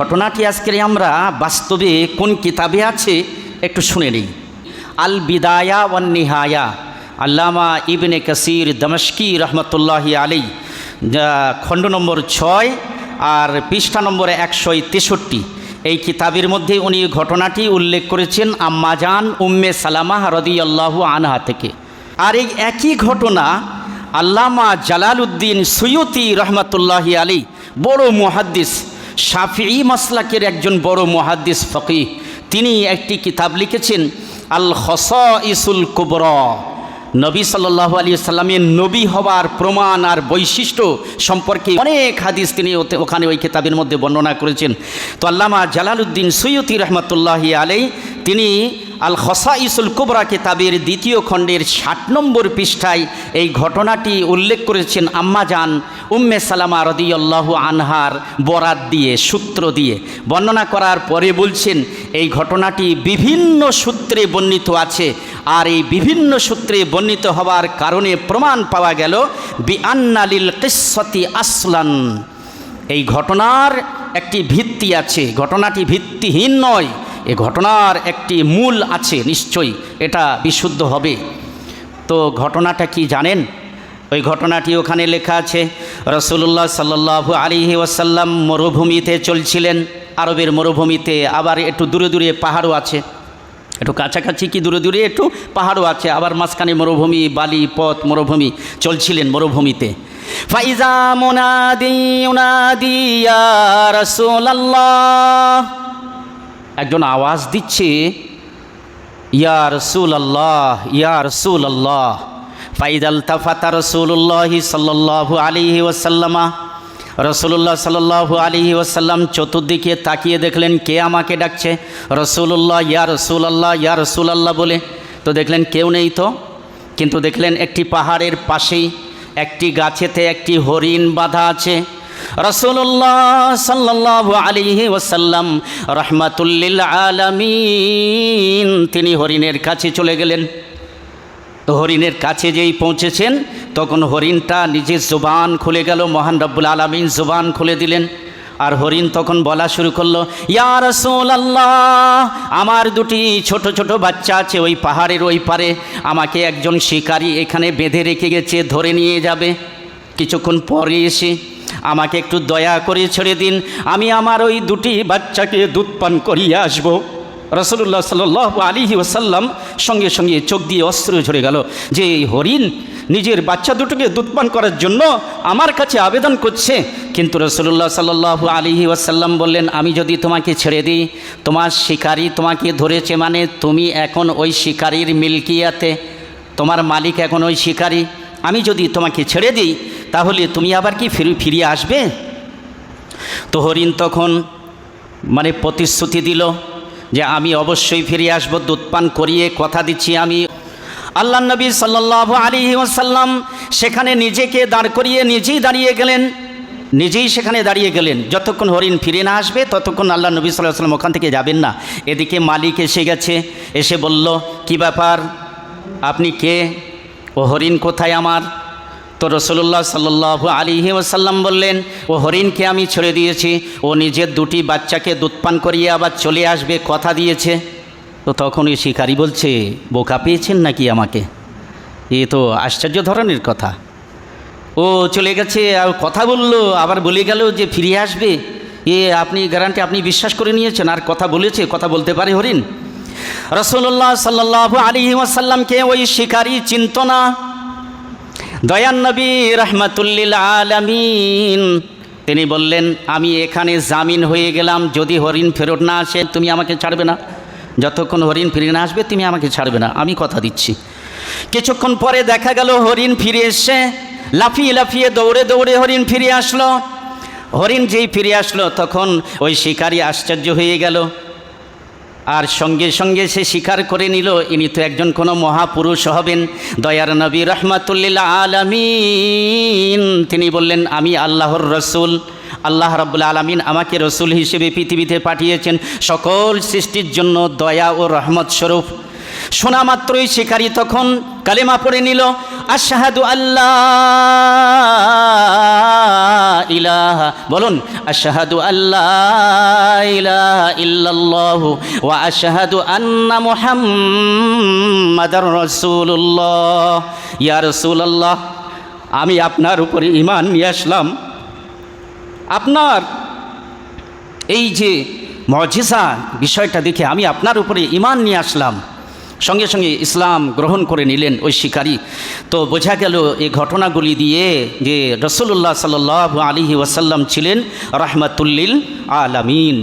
ঘটনাটি আজকে আমরা বাস্তবে কোন কিতাবে আছে একটু শুনে নিই। আল বিদায়া ওয়ান নিহায়া আল্লামা ইবনে কাসির দমস্কি রহমতুল্লাহি আলী খণ্ড নম্বর ছয় আর পৃষ্ঠা নম্বর একশো তেষট্টি। এই কিতাবের মধ্যে উনি ঘটনাটি উল্লেখ করেছেন আম্মাজান উম্মে সালামা আল্লাহ আনহা থেকে। আর এই একই ঘটনা আল্লামা জালালউদ্দিন সৈয়তি রহমতুল্লাহি আলী বড় মুহাদ্দিস শাফি মাসলাকের একজন বড় মহাদ্দিস ফকি তিনি একটি কিতাব লিখেছেন আল হস ইসুল কুবর। নবী সাল্লাহ আলী সাল্লামের নবী হবার প্রমাণ আর বৈশিষ্ট্য সম্পর্কে অনেক হাদিস তিনি ওখানে ওই কিতাবের মধ্যে বর্ণনা করেছেন। তো আল্লামা জালালউদ্দিন সৈয়দি রহমতুল্লাহ আলাই তিনি আল হসা ইসুল কুবরা কিতাবের দ্বিতীয় খণ্ডের ষাট নম্বর পৃষ্ঠায় এই ঘটনাটি উল্লেখ করেছেন আম্মাজান উম্মে সালামা রদিয়াল্লাহ আনহার বরাত দিয়ে, সূত্র দিয়ে। বর্ণনা করার পরে বলছেন, এই ঘটনাটি বিভিন্ন সূত্রে বর্ণিত আছে। আর এই বিভিন্ন সূত্রে বর্ণিত হওয়ার কারণে প্রমাণ পাওয়া গেল বি আন্নালিল কিসতি আসলান। এই ঘটনার একটি ভিত্তি আছে। ঘটনাটি ভিত্তিহীন নয়। এ ঘটনার একটি মূল আছে নিশ্চয়ই, এটা বিশুদ্ধ হবে। তো ঘটনাটা কি জানেন? ওই ঘটনাটি ওখানে লেখা আছে রসুল্লাহ সাল্লাল্লাহু আলিহি ওয়াসাল্লাম মরুভূমিতে চলছিলেন, আরবের মরুভূমিতে, আবার একটু দূরে দূরে পাহাড়ও আছে। একটু কাছাকাছি কি দূরে দূরে একটু পাহাড়ও আছে, আবার মাঝখানে মরুভূমি, বালি, পথ, মরুভূমি চলছিলেন মরুভূমিতে। ফাইজা মোনাদি, উনাদি, ইয়া রাসূলুল্লাহ। একজন আওয়াজ দিচ্ছে, ইয়া রসুল আল্লাহ ইয়া রসুল আল্লাহ ফাইদাল তাফাতা রসুল্লাহি সাল্লাল্লাহু আলিহি ওয়াসাল্লামা রসুল্লাহ সাল্লাল্লাহু আলিহি ওয়াসাল্লাম চতুর্দিকে তাকিয়ে দেখলেন, কে আমাকে ডাকছে? রসুল্লাহ ইয়া রসুল আল্লাহ ইয়া রসুল আল্লাহ বলে। তো দেখলেন কেউ নেই তো? কিন্তু দেখলেন একটি পাহাড়ের পাশেই একটি গাছেতে একটি হরিণ বাঁধা আছে। রসুল্লাহ সাল্লাল্লাহু আলাইহি ওয়াসাল্লাম রহমাতুল্লিল আলমিন, তিনি হরিণের কাছে চলে গেলেন। তো হরিণের কাছে যেই পৌঁছেছেন, তখন হরিণটা নিজের জোবান খুলে গেল, মহান রব্বুল আলমিন জোবান খুলে দিলেন। আর হরিণ তখন বলা শুরু করল, ইয়া রসুল আল্লাহ আমার দুটি ছোট ছোট বাচ্চা আছে ওই পাহাড়ের ওই পারে, আমাকে একজন শিকারী এখানে বেঁধে রেখে গেছে, ধরে নিয়ে যাবে। কিছুক্ষণ পরে এসে আমাকে একটু দয়া করে ছেড়ে দিন। আমি আমার ওই দুটি বাচ্চাকে দুধ পান করিয়ে আসব। রসুল্লাহ সাল আলিহি ওসাল্লাম সঙ্গে সঙ্গে চোখ দিয়ে অস্ত্র ঝরে গেল যে, এই হরিণ নিজের বাচ্চা দুটোকে দুধপান করার জন্য আমার কাছে আবেদন করছে। কিন্তু রসুল্লাহ সাল্লাহ আলিহি ওয়াসাল্লাম বললেন, আমি যদি তোমাকে ছেড়ে দিই, তোমার শিকারি তোমাকে ধরেছে মানে তুমি এখন ওই শিকারির মিল্কিয়াতে। তোমার মালিক এখন ওই শিকারি। আমি যদি তোমাকে ছেড়ে দিই তাহলে তুমি আবার কি ফিরে, ফিরিয়ে আসবে? তো হরিণ তখন মানে প্রতিশ্রুতি দিল যে আমি অবশ্যই ফিরে আসব, দুধ পান করিয়ে কথা দিচ্ছি আমি। আল্লাহ নবী সাল্লাহ আলী ওসাল্লাম সেখানে নিজেকে দাঁড় করিয়ে নিজেই দাঁড়িয়ে গেলেন। নিজেই সেখানে দাঁড়িয়ে গেলেন। যতক্ষণ হরিণ ফিরে না আসবে, ততক্ষণ আল্লাহ নবী সাল্লাহ সাল্লাম ওখান থেকে যাবেন না। এদিকে মালিক এসে গেছে, এসে বলল, কি ব্যাপার? আপনি কে? ও হরিণ কোথায় আমার? তো রসুল্লাহ সাল্লাহ আলিহি ওসাল্লাম বললেন, ও হরিণকে আমি ছেড়ে দিয়েছি। ও নিজের দুটি বাচ্চাকে দুধপান করিয়ে আবার চলে আসবে, কথা দিয়েছে। তো তখন ওই শিকারি বলছে, বোকা পেয়েছেন নাকি আমাকে? এ তো আশ্চর্য ধরনের কথা। ও চলে গেছে, আর কথা বলল, আবার বলে গেল যে ফিরে আসবে। এ আপনি, গ্যারান্টি আপনি বিশ্বাস করে নিয়েছেন, আর কথা বলেছে, কথা বলতে পারে হরিণ। রসুল্লাহ সাল্লাহ আলী ওই শিকারি চিন্ত না। দয়ান নবী রহমাতুল্লিল আলামিন। তিনি বললেন, আমি এখানে জামিন হয়ে গেলাম, যদি হরিণ ফেরত না আসে, তুমি আমাকে ছাড়বে না। যতক্ষণ হরিণ ফিরে না আসবে, তুমি আমাকে ছাড়বে না। আমি কথা দিচ্ছি। কিছুক্ষণ পরে দেখা গেল, হরিণ ফিরে এসে লাফিয়ে লাফিয়ে দৌড়ে দৌড়ে হরিণ ফিরে আসলো। হরিণ যেই ফিরে আসলো, তখন ওই শিকারী আশ্চর্য হয়ে গেল। আর সঙ্গে সঙ্গে সে স্বীকার করে নিল, ইনি তো একজন কোনো মহাপুরুষ হবেন। দয়ার নবী রহমাতুল্লিল্লা আলামিন। তিনি বললেন, আমি আল্লাহর রসুল। আল্লাহ রব্বুল আলমিন আমাকে রসুল হিসেবে পৃথিবীতে পাঠিয়েছেন। সকল সৃষ্টির জন্য দয়া ও রহমত স্বরূপ। শোনা মাত্রই শিকারী তখন কালেমা পড়ে নিল, আশাহাদু আল্লাহ ইলাহা, বলুন, আশাহাদু আল্লাহ ইলাহা ইল্লাল্লাহু ওয়া আশহাদু আন্না মুহাম্মাদার রাসূলুল্লাহ। ইয়া রাসূলুল্লাহ, আমি আপনার উপরে ঈমান নিয়ে আসলাম। আপনার এই যে মজিসা বিষয়টা দেখে আমি আপনার উপরে ইমান নিয়ে আসলাম। সঙ্গে সঙ্গে ইসলাম গ্রহণ করে নিলেন ওই শিকারী। তো বোঝা গেল এই ঘটনাগুলি দিয়ে যে রসুল্লাহ সাল্লাহ আলিহি ওয়াসাল্লাম ছিলেন রহমাতুল্লিল আলামিন।